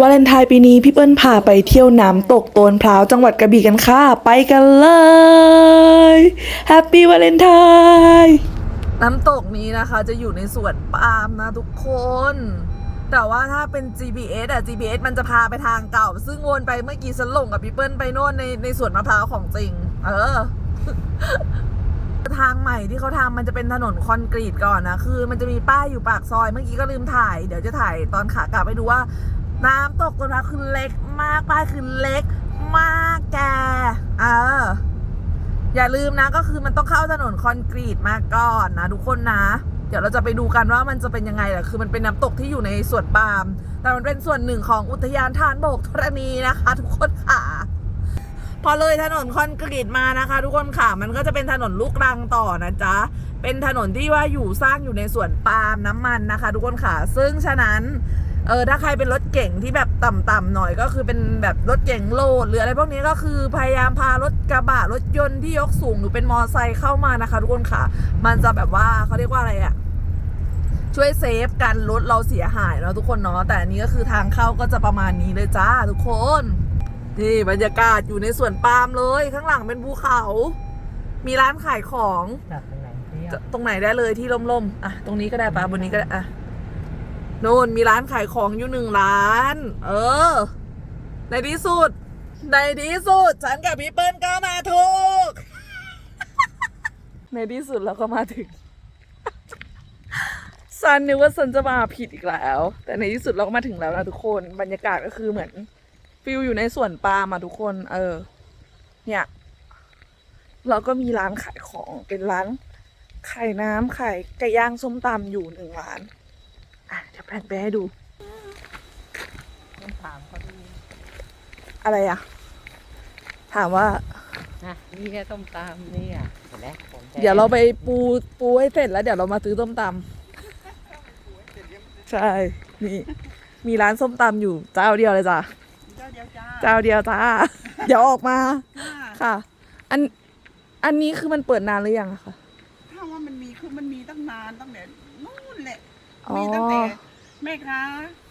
วาเลนไทน์ปีนี้พี่เปิ้ลพาไปเที่ยวน้ำตกโตนพร้าวจังหวัดกระบี่กันค่ะ ไปกันเลยแฮปปี้วาเลนไทน์น้ำตกนี้นะคะจะอยู่ในสวนปาล์มนะทุกคน แต่ว่าถ้าเป็น GPS อะ GPS มันจะพาไปทางเก่า ซึ่งวนไปเมื่อกี้ฉันหลงกับพี่เปิ้ลไปโน่นในในสวนมะพร้าวของจริง เออทางใหม่ที่เขาทำมันจะเป็นถนนคอนกรีตก่อนนะ คือ มันจะมีป้ายอยู่ปากซอย เมื่อกี้ก็ลืมถ่าย เดี๋ยวจะถ่ายตอนขากลับไปดูว่า น้ำตกตรงนั้นคือเล็กมากป้ายคือเล็กมากแก เออ อย่าลืมนะก็คือมันต้องเข้าถนนคอนกรีตมาก่อนนะทุกคนนะ เดี๋ยวเราจะไปดูกันว่ามันจะเป็นยังไงแหละคือมันเป็นน้ำตกที่อยู่ในสวนปาล์มแต่มันเป็นส่วนหนึ่งของอุทยานทานโบกธรณีนะคะ ทุกคนค่ะพอเลยถนนคอนกรีตมานะคะ ทุกคนค่ะ มันก็จะเป็นถนนลูกรังต่อนะจ๊ะ เป็นถนนที่ว่าอยู่สร้างอยู่ในสวนปาล์มน้ำมันนะคะ ทุกคนค่ะ ซึ่งฉะนั้น เออถ้าใครเป็นรถเก่งที่แบบต่ำๆหน่อยก็คือเป็นแบบรถเก่งโลดหรืออะไรพวกนี้ก็คือพยายามพารถกระบะรถยนต์ที่ยกสูงหรือเป็นมอไซค์เข้ามานะคะ ทุกคนค่ะ มันจะแบบว่าเขาเรียกว่าอะไรอะช่วยเซฟกันรถเราเสียหายเนาะทุกคนเนาะแต่อันนี้ก็คือทางเข้าก็จะประมาณนี้เลยจ้าทุกคนนี่บรรยากาศอยู่ในสวนปาล์มเลย ข้างหลังเป็นภูเขา มีร้านขายของจากตรงไหนเที่ยวจะตรงไหนได้เลยที่ร่มๆอะตรงนี้ก็ได้ปะบนนี้ก็ได้อะ โน่นมีร้านขายของอยู่หนึ่งร้าน เออ ในที่สุด ในที่สุด ฉันกับพี่เปิ้ลก็มาถูก ในที่สุดเราก็มาถึงซันนึกว่าซันจะมาผิดอีกแล้ว แต่ในที่สุดเราก็มาถึงแล้วนะทุกคนบรรยากาศก็คือเหมือนฟิลอยู่ในสวนปาล์มอะทุกคน เออ เนี่ย เราก็มีร้านขายของเป็นร้านขายน้ำขายไก่ย่างส้มตำอยู่หนึ่งร้าน อะเดี๋ยวแพนไปให้ดู ต้องถามเขาดีอะไรอะ ถามว่า นะนี่แค่ต้มตามนี่อะเห็นไหมผมแดงเดี๋ยวเราไปปูปูให้เสร็จแล้วเดี๋ยวเรามาซื้อส้มตำใช่นี่มีร้านส้มตำอยู่เจ้าเดียวเลยจ้ะเจ้าเดียวจ้าเจ้าเดียวจ้าเดี๋ยวออกมาค่ะค่ะอันอันนี้คือมันเปิดนานหรือยังอะคะถ้าว่ามันมีคือมันมีตั้งนานตั้งแต่นู่นแหละอ๋อ มีตั้งแต่แม่ค้า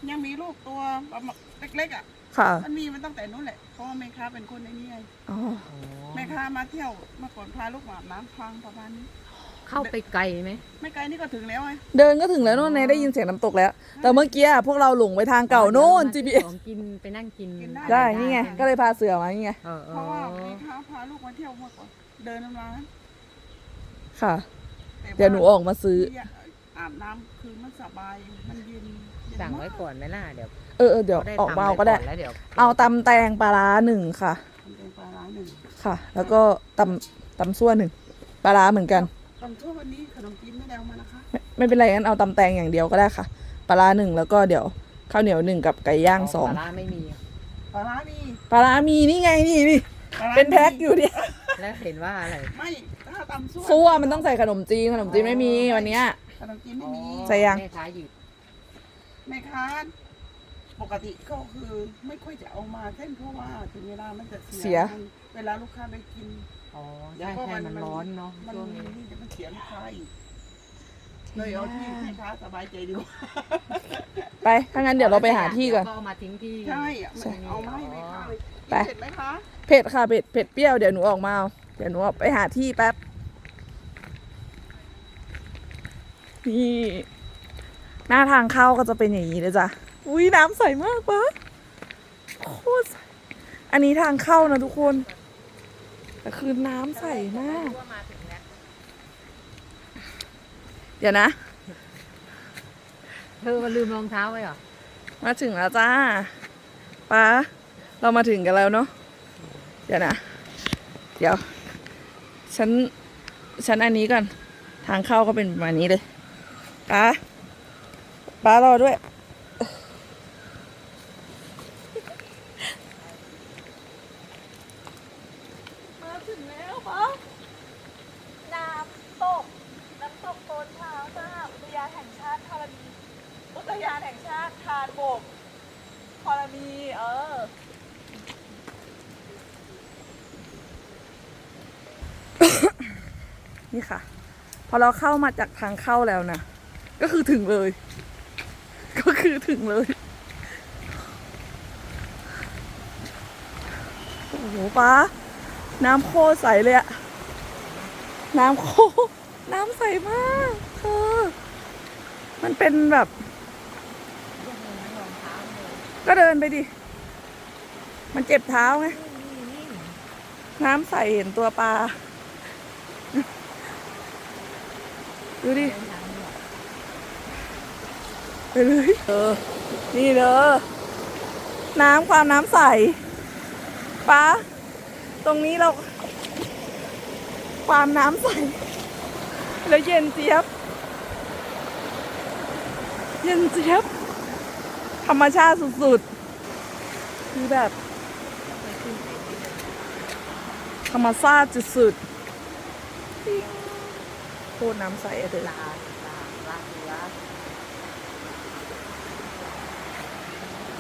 ยังมีลูกตัวประมาณเล็กๆอะค่ะมันมีมันตั้งแต่นู้นแหละเพราะว่าแม่ค้าเป็นคนในนี้ไงอ๋ออ๋อแม่ค้ามาเที่ยวเมื่อก่อนพาลูกหมาอาบน้ำพังประมาณนี้ เข้าไปไกลไหมไม่ไกลนี่ก็ถึงแล้วไงเดินก็ถึงแล้วโน่นไงได้ยินเสียงน้ำตกแล้ว แต่เมื่อกี้อะพวกเราหลงไปทางเก่าโน่น GPS ของกินไปนั่งกินได้นี่ไงก็เลยพาเสือมานี่ไงเออเอเพราะว่าอแม่ค้าพาลูกมาเที่ยวเมื่อก่อนเดินมาค่ะ แต่าเดี๋ยวหนูออกมาซื้อ อาบน้ำคือมันสบายมันเย็นเย็นสั่งไว้มากก่อนไหมล่ะเดี๋ยวเออเออเดี๋ยวขาออกมาทำเอาว้ก็ได้นแล้วเดี๋ยวเอาตำแตงปลาร้าหนึ่งค่ะ ทำเป็นปลาร้าหนึ่งค่ะ แล้วก็ตำตำซั่วหนึ่งปลาร้าเหมือนกัน ตอนช่วงวันนี้ขนมจีนไม่ได้เอามานะคะไม่ไม่เป็นไรงั้นเอาตำแตงอย่างเดียวก็ได้ค่ะปลาร้าหนึ่งแล้วก็เดี๋ยวข้าวเหนียวหนึ่งกับไก่ย่างสองปลาร้าไม่มีปลาร้ามีปลาร้ามีนี่ไงนี่นี่ปลาร้าเป็นแพ็คอยู่เนี่ยแล้วเห็นว่าอะไรไม่ถ้าตำซั่ว ซั่วมันต้องใส่ขนมจีนขนมจีนไม่มีวันเนี้ย ขนมจีนไม่มีอ๋อใส่ยัง แม่ค้าหยิบแม่ค้าปกติก็คือไม่ค่อยจะเอามาเส้นเพราะว่าถึงเวลามันจะเสีเสีย มันเวลาลูกค้าไปกิน อ๋อใช่ใช่มันร้อนเนาะมันช่วงนี้นี่จะมันเสียลูกค้าอีกเลยเอาที่แม่ค้าสบายใจดีกว่าไปถ้างั้นเดี๋ยวเราไปหาที่ก่อน ก็เอามาทิ้งที่ใช่อะมันเอามาให้แม่ค้าเลยไปกินเสร็จไหมคะ เผ็ดค่ะเผ็ดเผ็ดเปรี้ยวเดี๋ยวหนูออกมาเอาเดี๋ยวหนูออกไปหาที่แป๊บ นี่ หน้าทางเข้าก็จะเป็นอย่างนี้เลยจ้ะ อุ้ยน้ำใสมากปะโคตรใส อันนี้ทางเข้านะทุกคนแต่คือน้ำใสมากว่ามาถึงแล้วเดี๋ยวนะ เธอมาลืมรองเท้าไว้เหรอ มาถึงแล้วจ้าป้าเรามาถึงกันแล้วเนาะ เดี๋ยวนะ เดี๋ยว ฉัน ฉันอันนี้ก่อน ทางเข้าก็เป็นประมาณนี้เลย ป้าป้ารอด้วย มาถึงแล้วป้าน้ำตก น้ำตกโตนเท้าจ้าอุทยานแห่งชาติธรณีอุทยานแห่งชาติทานบกธรณีเออ นี่ค่ะ พอเราเข้ามาจากทางเข้าแล้วนะ ก็คือถึงเลย ก็คือถึงเลย โอ้โหป้า น้ำโคตรใสเลยอะน้ำโคน้ำใสมากเธอมันเป็นแบบ ก็เดินไปดิ มันเจ็บเท้าไง น้ำใสเห็นตัวปลา ดูดิ ไปเลย เออ นี่เด้อน้ำความน้ำใสป้าตรงนี้เรา ความน้ำใส แล้วเย็นเจี๊ยบ เย็นเจี๊ยบ ธรรมชาติสุดๆ คือแบบ ธรรมชาติสุดๆโคตรน้ำใสอะเด้อ ปลาปลาปลาเสือ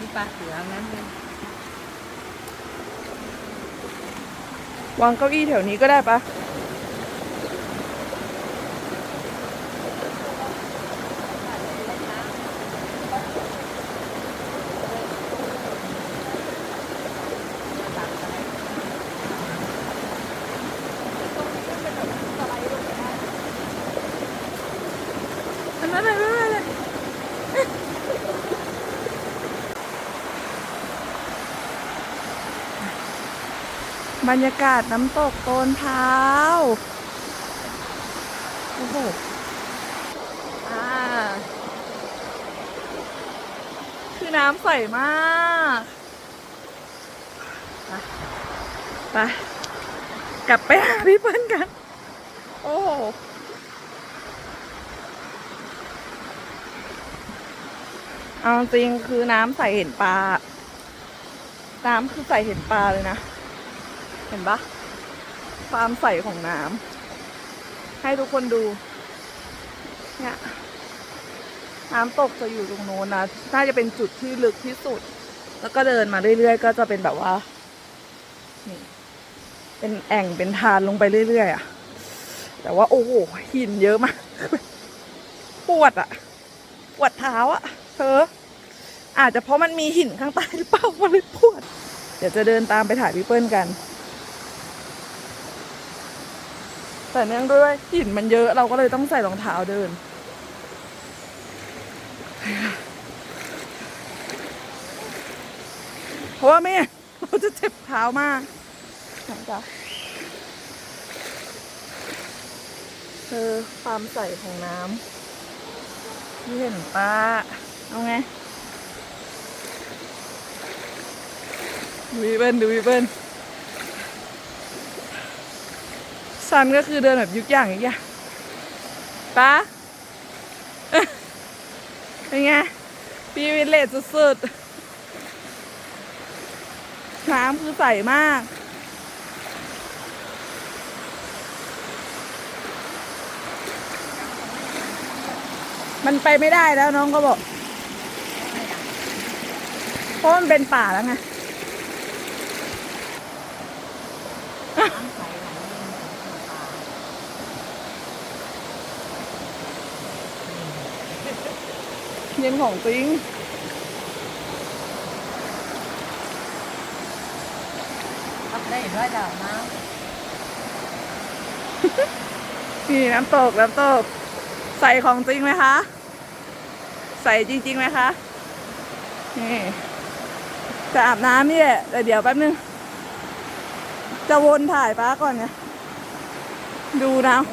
นี่ปลาเสือนั้นเลยวางเก้าอี้แถวนี้ก็ได้ปะ อันนั้นเลยไม่เป็นไรเลย บรรยากาศน้ำตกโตนเท้าโอ้โหอ่าคือน้ำใสมากไปไปกลับไปหาพี่เปิ้ลกัน โอ้โหเอาจริงคือน้ำใสเห็นปลา น้ำคือใสเห็นปลาเลยนะ เห็นปะความใสของน้ำให้ทุกคนดู เนี่ยน้ำตกจะอยู่ตรงโน้นนะ น่าจะเป็นจุดที่ลึกที่สุด แล้วก็เดินมาเรื่อยๆ ก็จะเป็นแบบว่า นี่ เป็นแอ่งเป็นทานลงไปเรื่อยๆอะแต่ว่าโอ้โหหินเยอะมาก ปวดอะปวดเท้าอะเธอ อาจจะเพราะมันมีหินข้างใต้หรือเปล่ามันเลยปวด เดี๋ยวจะเดินตามไปถ่ายพี่เปิ้ลกัน แต่เนื่องด้วยหินมันเยอะเราก็เลยต้องใส่รองเท้าเดิน เพราะว่าไม่งั้นเราจะเจ็บเท้ามากไหนจ๊ะเธอความใสของน้ำที่เห็นป้าเอาไงดูวิเบิลดูวิเบิล ซันก็คือเดินแบบยุกอย่างยุกอย่างป้าเป็นไงปีวิเลจสุดๆ น้ำคือใสมาก มันไปไม่ได้แล้วน้องก็บอก เพราะมันเป็นป่าแล้วไง น้ำใสไหลลงปลา เย็นของจริงทับได้ด้วยดาวน้นี่น้ำตกน้ำตก ใส่ของจริงไหมคะ ใส่จริงๆไหมคะ นี่จะอาบน้ำนี่แหละแต่เดี๋ยวแป๊บนึง จะวนถ่ายป้าก่อนไงดูนะำ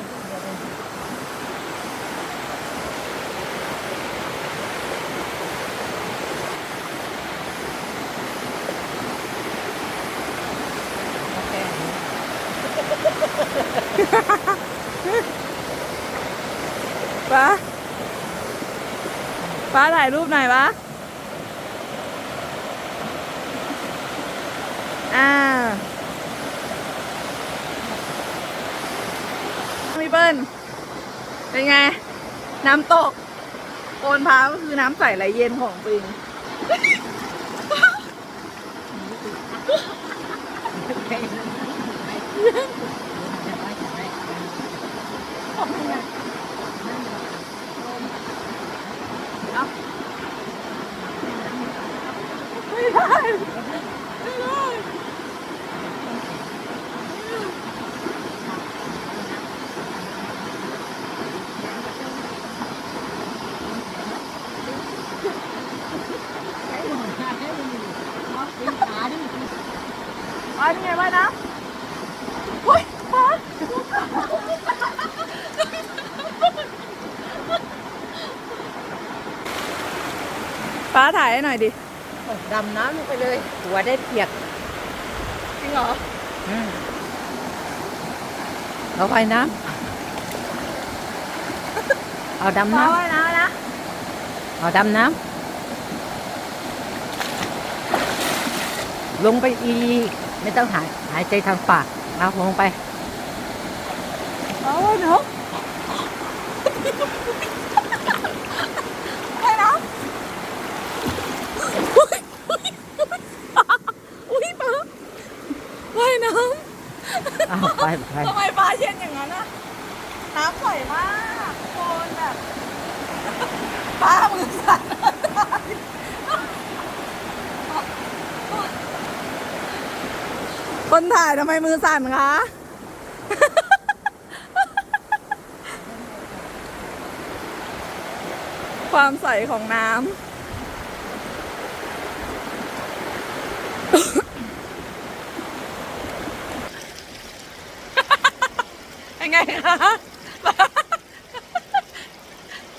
กาแฟนี้ ป้า ป้าถ่ายรูปหน่อยป้าอ่าพี่เปิ้ลเป็นไง น้ำตกโอนพร้าก็คือน้ำใสไหลเย็นของจริงไม่ได้ไม่ได้ ป้านี่ไงว่ายนะเฮ้ยป้าป้าถ่ายให้หน่อยดิดำน้ำลงไปเลย หัวได้เปียก จริงเหรออืมเอาไปน้ำเอาดำป้าน้ำว่ายน้ำนะเอาดำน้ำลงไปอีก ไม่ต้องหายหายใจทางปากเอาลงไปป้าว่ายน้ำว่ายน้ำอุ๊ยอุ๊ยป้าว่ายน้ำ เอาไปไป ทำไมปลาเย็นอย่างนั้นอะน้ำใสมากโคนแบบปลามือสั่นคนถ่ายทำไมมือสั่นคะ ความใสของน้ำ เป็น ไงคะ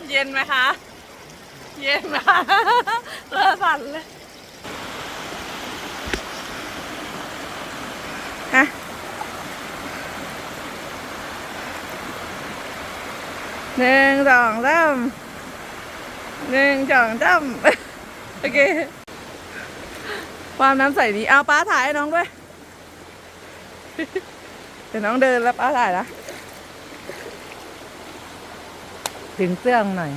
เย็นไหมคะ เย็นไหมคะเลือสั่นเลยฮะหนึ่งสองสามหนึ่งสองสามโอเค ความน้ำใสดีเอาป้าถ่ายให้น้องด้วย เดี๋ยวน้องเดินแล้วป้าถ่ายนะ ถึงเสื้องหน่อย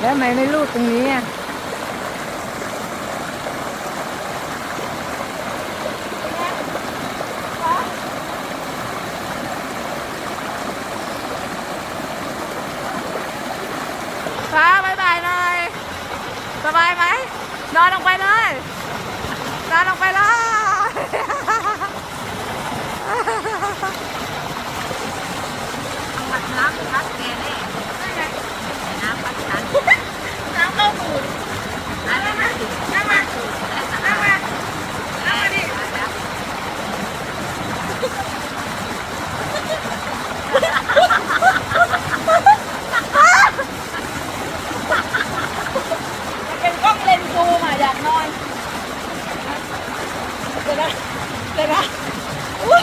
แล้วทำไมไม่รูดตรงนี้อะฟ้าบายบายหน่อยสบายไหม นอนลงไปเลย นอนลงไปเลย น้ำพัดแกแน่น้ำพัดฉัน น้ำเข้าหูด น้ำพัดถึง นั่งมานั่งมานั่งมาดิ เป็นกล้องเลนส์ซูมอะ อยากนอนเดี๋ยวนะเดี๋ยวนะอุ๊ย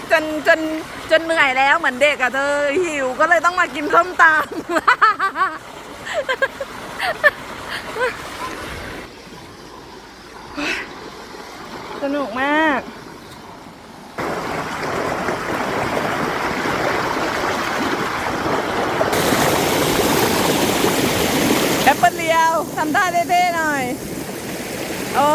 จนจนจนเหนื่อยแล้วเหมือนเด็กอะเธอหิวก็เลยต้องมากินส้มตำสนุกมากแอปเปิลเลียวทำท่าเท่ๆหน่อยโอ้